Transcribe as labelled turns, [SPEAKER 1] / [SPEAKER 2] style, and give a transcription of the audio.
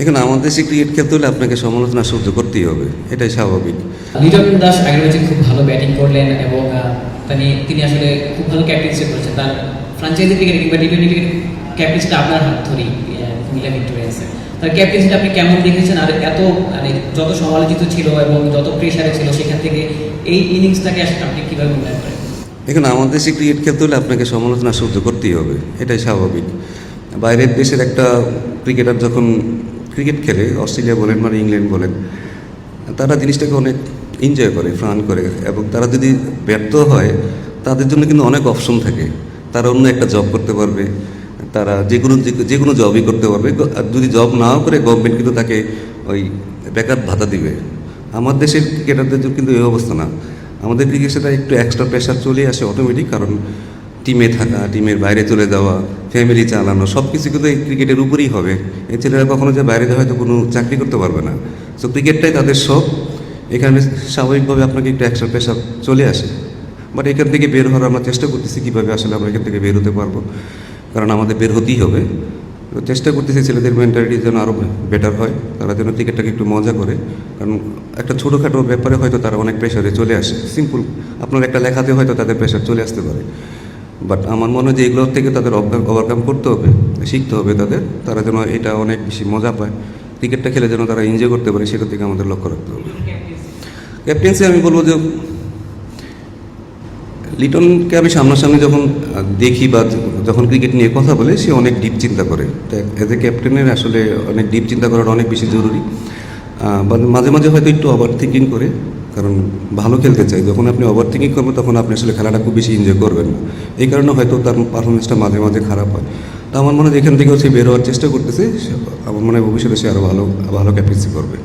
[SPEAKER 1] এখানে আমাদের দেশে ক্রিকেট খেলতে হলে আপনাকে সমালোচনা সহ্য করতেই হবে এটাই স্বাভাবিক।
[SPEAKER 2] লিটন দাস আগের ম্যাচে খুব ভালো ব্যাটিং করলেন এবং তিনি তিনি আসলে খুব ভালো ক্যাপ্টেন্সি করেছেন। তার ফ্রাঞ্চাইজি ক্রিকেট কিংবা টি টোয়েন্টি ক্রিকেট ক্যাপ্টেন্সিটা আপনার হাত ধরেই কুমিল্লা ভিক্টোরিয়ান্সে তার ক্যাপ্টেন্সিটা আপনি কেমন দেখেছেন? আর এত মানে যত সমালোচিত ছিল এবং যত প্রেশারে ছিল সেখান থেকে এই ইনিংসটাকে আসলে আপনি কীভাবে মূল্যায়ন করেন?
[SPEAKER 1] এখানে আমাদের দেশে ক্রিকেট খেলতে হলে আপনাকে সমালোচনা সহ্য করতেই হবে এটাই স্বাভাবিক। বাইরের দেশের একটা ক্রিকেটার যখন ক্রিকেট খেলে, অস্ট্রেলিয়া বলেন মানে ইংল্যান্ড বলেন, তারা জিনিসটাকে অনেক এনজয় করে ফ্রান করে, এবং তারা যদি ব্যর্থ হয়, তাদের জন্য কিন্তু অনেক অপশন থাকে। তারা অন্য একটা জব করতে পারবে, তারা যে কোনো যে কোনো জবই করতে পারবে যদি জব নাও করে গভর্নমেন্ট কিন্তু তাকে ওই বেকার ভাতা দিবে। আমার দেশের ক্রিকেটারদের কিন্তু এই অবস্থা না। আমাদের ক্রিকেট সেটা একটু এক্সট্রা প্রেশার চলে আসে অটোমেটিক কারণ টিমে থাকা, টিমের বাইরে চলে যাওয়া ফ্যামিলি চালানো সব কিছু কিন্তু এই ক্রিকেটের উপরেই হবে। এই ছেলেরা কখনো যে বাইরে হয়তো কোনো চাকরি করতে পারবে না। সো ক্রিকেটটাই তাদের শখ। এখানে স্বাভাবিকভাবে আপনাকে একটু এক্সট্রা পেশা চলে আসে। বাট এখান থেকে বের হওয়ার আমরা চেষ্টা করতেছি কীভাবে আসলে আমরা এখান থেকে বের হতে পারব। কারণ আমাদের বের হতেই হবে। তো চেষ্টা করতেছি ছেলেদের মেন্টালিটি যেন আরও বেটার হয়, তারা যেন ক্রিকেটটাকে একটু মজা করে। কারণ একটা ছোটোখাটো ব্যাপারে হয়তো তারা অনেক প্রেশারে চলে আসে। সিম্পল আপনার একটা লেখাতে হয়তো তাদের প্রেশার চলে আসতে পারে। বাট আমার মনে হয় যে এগুলোর থেকে তাদের ওভারকাম করতে হবে, শিখতে হবে তাদের। তারা যেন এটা অনেক বেশি মজা পায়। ক্রিকেটটা খেলে যেন তারা এনজয় করতে পারে, সেটা থেকে আমাদের লক্ষ্য রাখতে হবে। ক্যাপ্টেন্সি আমি বলব যে লিটনকে আমি সামনাসামনি যখন দেখি বা যখন ক্রিকেট নিয়ে কথা বলে, সে অনেক ডিপ চিন্তা করে। এজ এ ক্যাপ্টেনের আসলে অনেক ডিপ চিন্তা করাটা অনেক বেশি জরুরি। মাঝে মাঝে হয়তো একটু ওভার থিঙ্কিং করে। কারণ ভালো খেলতে চাই। যখন আপনি ওভার থিঙ্কিং করবেন, তখন আপনি আসলে খেলাটা খুব বেশি এনজয় করবেন না। এই কারণে হয়তো তার পারফরমেন্সটা মাঝে মাঝে খারাপ হয়। তো আমার মনে হয় এখান থেকেও সে হওয়ার চেষ্টা করতেছে। আমার মনে হয় ভবিষ্যতে সে আরও ভালো ভালো ক্যাপ্টেন্সি করবে।